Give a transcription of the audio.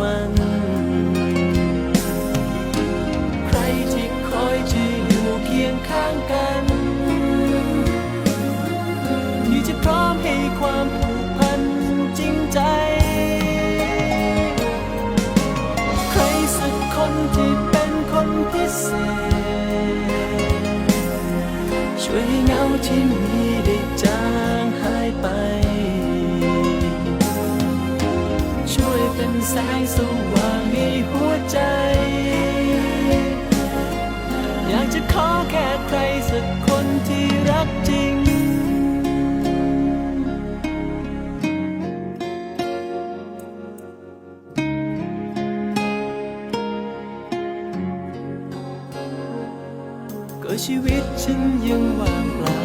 วัน ใครที่คอยจะอยู่เคียงข้างกัน ที่จะพร้อมให้ความผูกพันจริงใจ ใครสักคนที่เป็นคนพิเศษ ช่วยให้เงาที่มี เป็นแสงสว่างในหัวใจ อยากจะขอแค่ใครสักคนที่รักจริงก็ชีวิตฉันยังว่างเปล่า